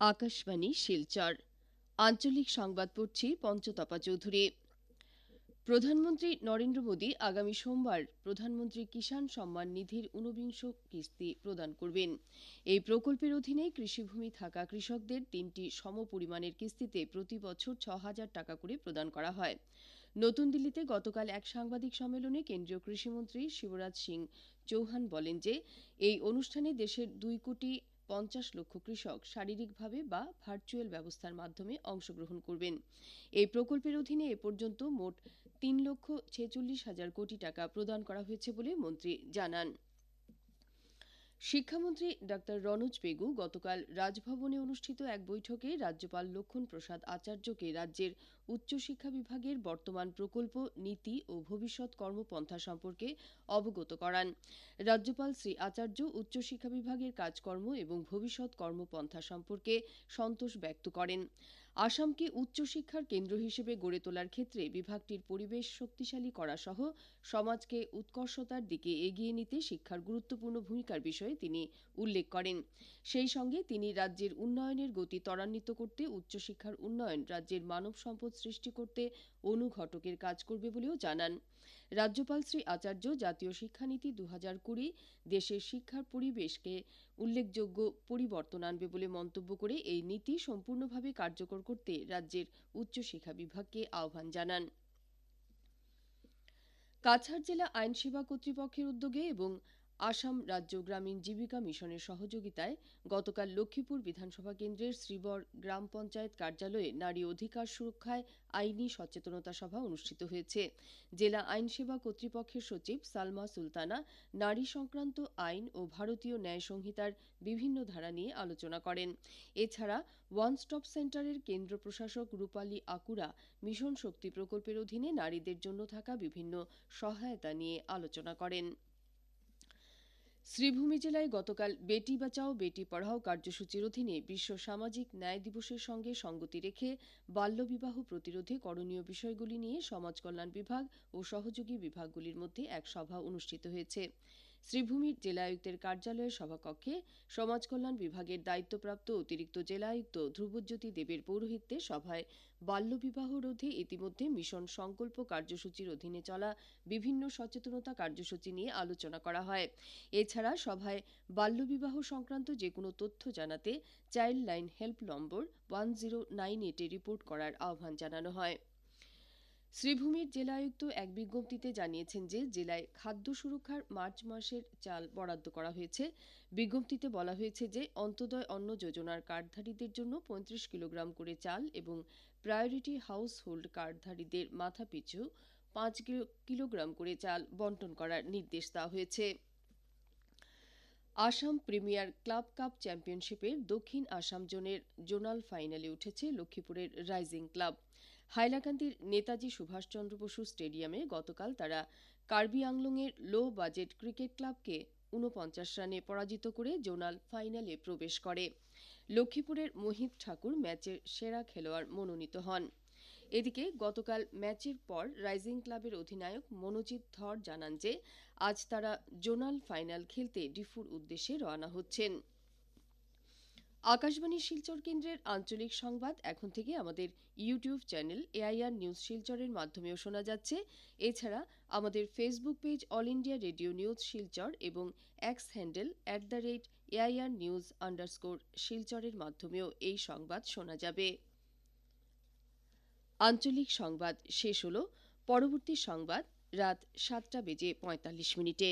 আকাশবাণী শিলচর। আঞ্চলিক সংবাদ পড়ছি পঞ্চতপা চৌধুরী। প্রধানমন্ত্রী নরেন্দ্র মোদী আগামী সোমবার প্রধানমন্ত্রী কিষাণ সম্মান নিধির ঊনবিংশ কিস্তি প্রদান করবেন। এই প্রকল্পের অধীনে কৃষিভূমি থাকা কৃষকদের তিনটি সমপরিমাণের কিস্তিতে প্রতি বছর ছ হাজার টাকা করে প্রদান করা হয়। নতুন দিল্লিতে গতকাল এক সাংবাদিক সম্মেলনে কেন্দ্রীয় কৃষিমন্ত্রী শিবরাজ সিং চৌহান বলেন যে, এই অনুষ্ঠানে দেশের দুই কোটি পঞ্চাশ লক্ষ কৃষক শারীরিকভাবে বা ভার্চুয়াল ব্যবস্থার মাধ্যমে অংশগ্রহণ করবেন। এই প্রকল্পের অধীনে এ পর্যন্ত মোট তিন লক্ষ ছেচল্লিশ হাজার কোটি টাকা প্রদান করা হয়েছে বলে মন্ত্রী জানান। শিক্ষামন্ত্রী ডা রনোজ পেগু গতকাল রাজভবনে অনুষ্ঠিত এক বৈঠকে রাজ্যপাল লক্ষণ প্রসাদ আচার্যকে রাজ্যের উচ্চশিক্ষা বিভাগের বর্তমান প্রকল্প, নীতি ও ভবিষ্যৎ কর্মপন্থা সম্পর্কে অবগত করান। রাজ্যপাল শ্রী আচার্য উচ্চশিক্ষা বিভাগের কাজকর্ম এবং ভবিষ্যৎ কর্মপন্থা সম্পর্কে সন্তোষ ব্যক্ত করেন। আসামকে উচ্চশিক্ষার কেন্দ্র হিসেবে গড়ে তোলার ক্ষেত্রে বিভাগটির পরিবেশ শক্তিশালী করা সহ সমাজকে উৎকর্ষতার দিকে এগিয়ে নিতে শিক্ষার গুরুত্বপূর্ণ ভূমিকার বিষয়ে তিনি উল্লেখ করেন। সেই সঙ্গে তিনি রাজ্যের উন্নয়নের গতি ত্বরান্বিত করতে, উচ্চশিক্ষার উন্নয়ন রাজ্যের মানব সম্পদ সৃষ্টি করতে অনুঘটকের কাজ করবে বলেও জানান। রাজ্যপাল শ্রী আচার্য, জাতীয় শিক্ষানীতি দু হাজার কুড়ি দেশের শিক্ষার পরিবেশকে উল্লেখযোগ্য পরিবর্তন আনবে বলে মন্তব্য করে এই নীতি সম্পূর্ণভাবে কার্যকর করতে রাজ্যের উচ্চশিক্ষা বিভাগকে আহ্বান জানান। কাছাড় জেলা আইনসেবা কর্তৃপক্ষের উদ্যোগে এবং আসাম রাজ্য গ্রামীণ জীবিকা মিশনের সহযোগিতায় গতকাল লক্ষ্মীপুর বিধানসভা কেন্দ্রের শ্রীবর গ্রাম পঞ্চায়েত কার্যালয়ে নারী অধিকার সুরক্ষায় আইনি সচেতনতা সভা অনুষ্ঠিত হয়েছে। জেলা আইন সেবা কর্তৃপক্ষের সচিব সালমা সুলতানা নারী সংক্রান্ত আইন ও ভারতীয় ন্যায় সংহিতার বিভিন্ন ধারা নিয়ে আলোচনা করেন। এছাড়া ওয়ান স্টপ সেন্টারের কেন্দ্র প্রশাসক রূপালী আকুরা মিশন শক্তি প্রকল্পের অধীনে নারীদের জন্য থাকা বিভিন্ন সহায়তা নিয়ে আলোচনা করেন। শ্রীভূমি জেলায় গতকাল বেটি বাঁচাও, বেটি পড়াও কার্যসূচির অধীনে বিশ্ব সামাজিক ন্যায় দিবসের সঙ্গে সঙ্গতি রেখে বাল্যবিবাহ প্রতিরোধে করণীয় বিষয়গুলি নিয়ে সমাজ কল্যাণ বিভাগ ও সহযোগী বিভাগগুলির মধ্যে এক সভা অনুষ্ঠিত হয়েছে। শ্রীভূমির জেলায়ুক্তের কার্যালয়ের সভাকক্ষে সমাজ কল্যাণ বিভাগের দায়িত্বপ্রাপ্ত অতিরিক্ত জেলায়ুক্ত ধ্রুবজ্যোতি দেবের পৌরোহিত্যে সভায় বাল্যবিবাহ রোধে ইতিমধ্যে মিশন সংকল্প কার্যসূচির অধীনে চলা বিভিন্ন সচেতনতা কার্যসূচি নিয়ে আলোচনা করা হয়। এছাড়া সভায় বাল্যবিবাহ সংক্রান্ত যে কোনো তথ্য জানাতে childline help number one zero nine এইটে রিপোর্ট করার আহ্বান জানানো হয়। শ্রীভূমির জেলায়ুক্ত এক বিজ্ঞপ্তিতে জানিয়েছেন যে, জেলায় খাদ্য সুরক্ষার মার্চ মাসের চাল বরাদ্দ করা হয়েছে। বিজ্ঞপ্তিতে বলা হয়েছে যে অন্তদয় অন্ন যোজনার কার্ডধারীদের জন্য পঁয়ত্রিশ কিলোগ্রাম করে চাল এবং প্রায়োরিটি হাউস হোল্ড কার্ডধারীদের মাথাপিছু পাঁচ কিলোগ্রাম করে চাল বন্টন করার নির্দেশ দেওয়া হয়েছে। আসাম প্রিমিয়ার ক্লাব কাপ চ্যাম্পিয়নশিপের দক্ষিণ আসাম জোনের জোনাল ফাইনালে উঠেছে লক্ষ্মীপুরের রাইজিং ক্লাব। হাইলাকান্দির নেতাজি সুভাষচন্দ্র বসু স্টেডিয়ামে গতকাল তারা কার্বি আংলংয়ের লো বাজেট ক্রিকেট ক্লাবকে ঊনপঞ্চাশ রানে পরাজিত করে জোনাল ফাইনালে প্রবেশ করে। লক্ষ্মীপুরের মোহিত ঠাকুর ম্যাচের সেরা খেলোয়াড় মনোনীত হন। এদিকে গতকাল ম্যাচের পর রাইজিং ক্লাবের অধিনায়ক মনোজিৎ ধর জানান যে, আজ তারা জোনাল ফাইনাল খেলতে ডিফুর উদ্দেশ্যে রওনা হচ্ছেন। আকাশবাণী শিলচর কেন্দ্রের আঞ্চলিক সংবাদ এখন থেকে আমাদের ইউটিউব চ্যানেল এআইআর নিউজ শিলচরের মাধ্যমেও শোনা যাচ্ছে। এছাড়া আমাদের Facebook page all India radio news Silchar এবং X handle at the rate AIR news underscore শিলচরের মাধ্যমেও এই সংবাদ শোনা যাবে। আঞ্চলিক সংবাদ শেষ হল। পরবর্তী সংবাদ রাত সাতটা বেজে পঁয়তাল্লিশ মিনিটে।